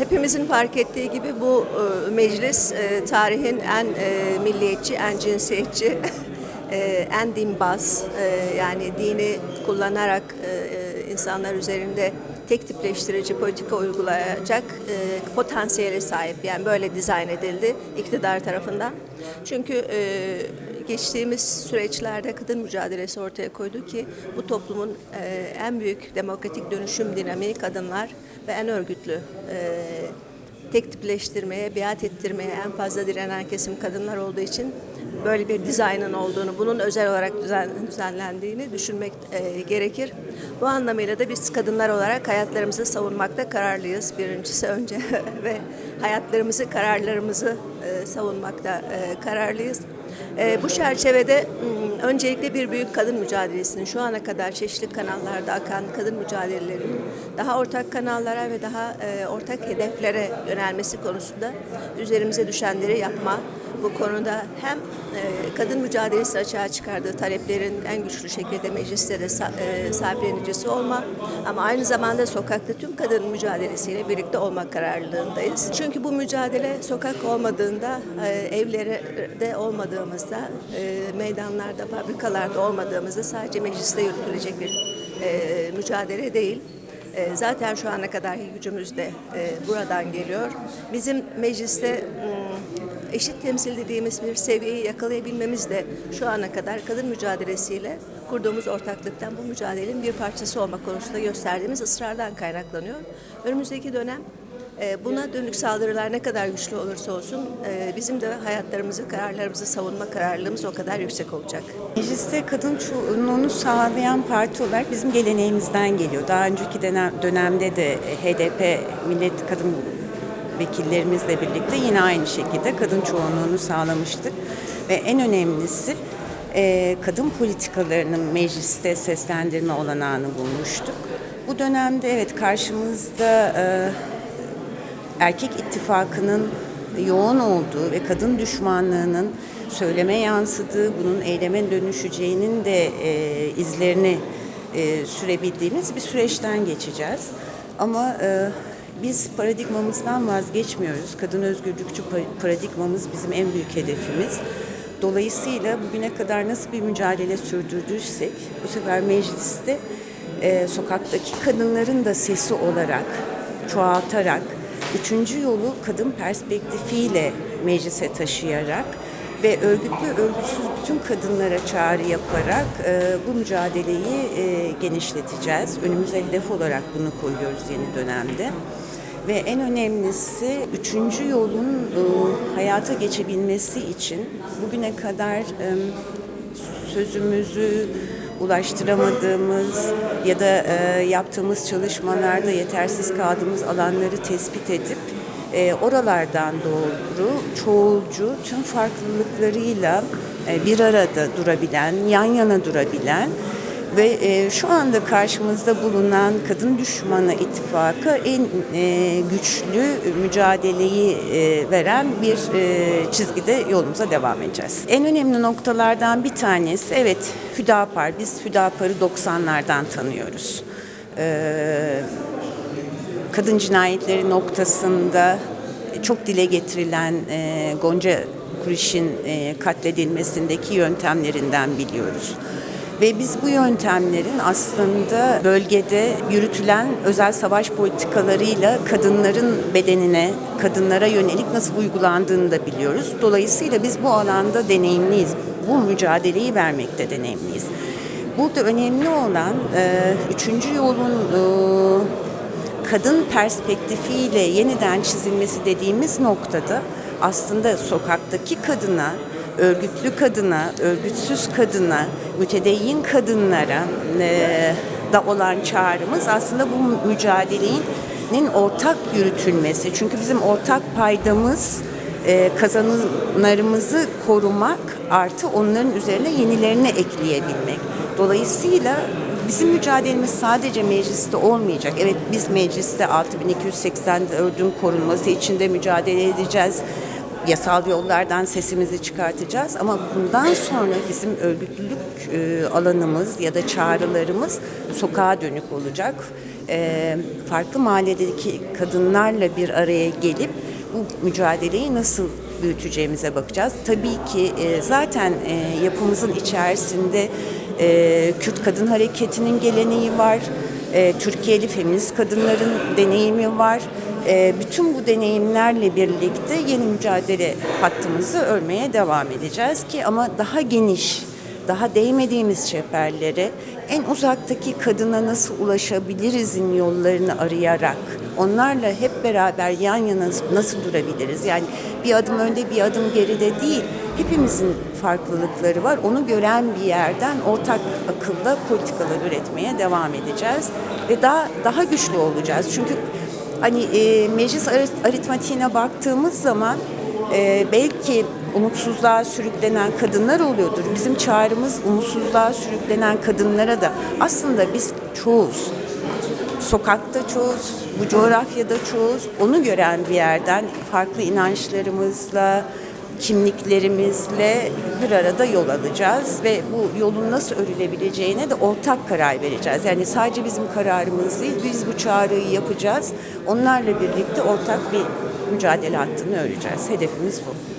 hepimizin fark ettiği gibi bu e, meclis e, tarihin en e, milliyetçi, en cinsiyetçi, en dinbaz yani dini kullanarak insanlar üzerinde tek tipleştirici politika uygulayacak e, potansiyele sahip. Yani böyle dizayn edildi iktidar tarafından. Çünkü e, geçtiğimiz süreçlerde kadın mücadelesi ortaya koydu ki bu toplumun e, en büyük demokratik dönüşüm dinamiği kadınlar ve en örgütlü e, tek tipleştirmeye, biat ettirmeye en fazla direnen kesim kadınlar olduğu için böyle bir dizaynın olduğunu, bunun özel olarak düzen, düzenlendiğini düşünmek e, gerekir. Bu anlamıyla da biz kadınlar olarak hayatlarımızı savunmakta kararlıyız. Birincisi önce ve hayatlarımızı, kararlarımızı e, savunmakta kararlıyız. E, bu çerçevede m, öncelikle bir büyük kadın mücadelesinin şu ana kadar çeşitli kanallarda akan kadın mücadelelerinin daha ortak kanallara ve daha e, ortak hedeflere yönelmesi konusunda üzerimize düşenleri yapma, bu konuda hem e, kadın mücadelesi açığa çıkardığı taleplerin en güçlü şekilde mecliste de e, sahiplenicisi olma ama aynı zamanda sokakta tüm kadın mücadelesiyle birlikte olmak kararlılığındayız. Çünkü bu mücadele sokak olmadığında, e, evlerde olmadığımızda, e, meydanlarda, fabrikalarda olmadığımızda sadece mecliste yürütülecek bir e, mücadele değil. E, Zaten şu ana kadarki gücümüz de e, buradan geliyor. Bizim mecliste m, eşit temsil dediğimiz bir seviyeyi yakalayabilmemiz de şu ana kadar kadın mücadelesiyle kurduğumuz ortaklıktan bu mücadelenin bir parçası olmak konusunda gösterdiğimiz ısrardan kaynaklanıyor. Önümüzdeki dönem buna dönük saldırılar ne kadar güçlü olursa olsun e, bizim de hayatlarımızı, kararlarımızı savunma kararlılığımız o kadar yüksek olacak. Mecliste kadın çoğunluğunu sağlayan parti olarak bizim geleneğimizden geliyor. Daha önceki dönem, dönemde de HDP Millet Kadın vekillerimizle birlikte yine aynı şekilde kadın çoğunluğunu sağlamıştık. Ve en önemlisi e, kadın politikalarının mecliste seslendirme olanağını bulmuştuk. Bu dönemde evet karşımızda e, erkek ittifakının yoğun olduğu ve kadın düşmanlığının söyleme yansıdığı, bunun eyleme dönüşeceğinin de e, izlerini e, sürebildiğimiz bir süreçten geçeceğiz. Ama e, biz paradigmamızdan vazgeçmiyoruz. Kadın özgürlükçü pa- paradigmamız bizim en büyük hedefimiz. Dolayısıyla bugüne kadar nasıl bir mücadele sürdürdüysek bu sefer mecliste e, sokaktaki kadınların da sesi olarak çoğaltarak üçüncü yolu kadın perspektifiyle meclise taşıyarak ve örgütlü örgütsüz bütün kadınlara çağrı yaparak e, bu mücadeleyi e, genişleteceğiz. Önümüze hedef olarak bunu koyuyoruz yeni dönemde. Ve en önemlisi üçüncü yolun e, hayata geçebilmesi için bugüne kadar e, sözümüzü ulaştıramadığımız ya da e, yaptığımız çalışmalarda yetersiz kaldığımız alanları tespit edip e, oralardan doğru çoğulcu tüm farklılıklarıyla e, bir arada durabilen, yan yana durabilen ve e, şu anda karşımızda bulunan kadın düşmanı ittifakı en e, güçlü mücadeleyi e, veren bir e, çizgide yolumuza devam edeceğiz. En önemli noktalardan bir tanesi evet Hüdapar. Biz Hüdapar'ı 90'lardan tanıyoruz. E, kadın cinayetleri noktasında çok dile getirilen e, Gonca Kuriş'in e, katledilmesindeki yöntemlerinden biliyoruz. Ve biz bu yöntemlerin aslında bölgede yürütülen özel savaş politikalarıyla kadınların bedenine, kadınlara yönelik nasıl uygulandığını da biliyoruz. Dolayısıyla biz bu alanda deneyimliyiz. Bu mücadeleyi vermekte deneyimliyiz. Burada önemli olan e, üçüncü yolun e, kadın perspektifiyle yeniden çizilmesi dediğimiz noktada aslında sokaktaki kadına, örgütlü kadına, örgütsüz kadına, mütedeyyin kadınlara e, da olan çağrımız aslında bu mücadelenin ortak yürütülmesi. Çünkü bizim ortak paydamız e, kazanımlarımızı korumak artı onların üzerine yenilerini ekleyebilmek. Dolayısıyla bizim mücadelemiz sadece mecliste olmayacak. Evet biz mecliste 6284'ün korunması için de mücadele edeceğiz. Yasal yollardan sesimizi çıkartacağız ama bundan sonra bizim örgütlülük e, alanımız ya da çağrılarımız sokağa dönük olacak. e, farklı mahalledeki kadınlarla bir araya gelip bu mücadeleyi nasıl büyüteceğimize bakacağız. Tabii ki e, zaten yapımızın içerisinde e, Kürt Kadın Hareketi'nin geleneği var. E, Türkiye'li feminist kadınların deneyimi var. E, bütün bu deneyimlerle birlikte yeni mücadele hattımızı örmeye devam edeceğiz ki ama daha geniş, daha değmediğimiz çeperlere en uzaktaki kadına nasıl ulaşabilirizin yollarını arayarak onlarla hep beraber yan yana nasıl durabiliriz? Yani bir adım önde bir adım geride değil. Hepimizin farklılıkları var. Onu gören bir yerden ortak akılla politikalar üretmeye devam edeceğiz ve daha daha güçlü olacağız. Çünkü hani e, meclis arit- aritmatiğine baktığımız zaman e, belki umutsuzluğa sürüklenen kadınlar oluyordur. Bizim çağrımız umutsuzluğa sürüklenen kadınlara da aslında biz çoğuz. Sokakta çoğuz, bu coğrafyada çoğuz. Onu gören bir yerden farklı inançlarımızla, kimliklerimizle bir arada yol alacağız ve bu yolun nasıl örülebileceğine de ortak karar vereceğiz. Yani sadece bizim kararımız değil, biz bu çağrıyı yapacağız. Onlarla birlikte ortak bir mücadele hattını öreceğiz. Hedefimiz bu.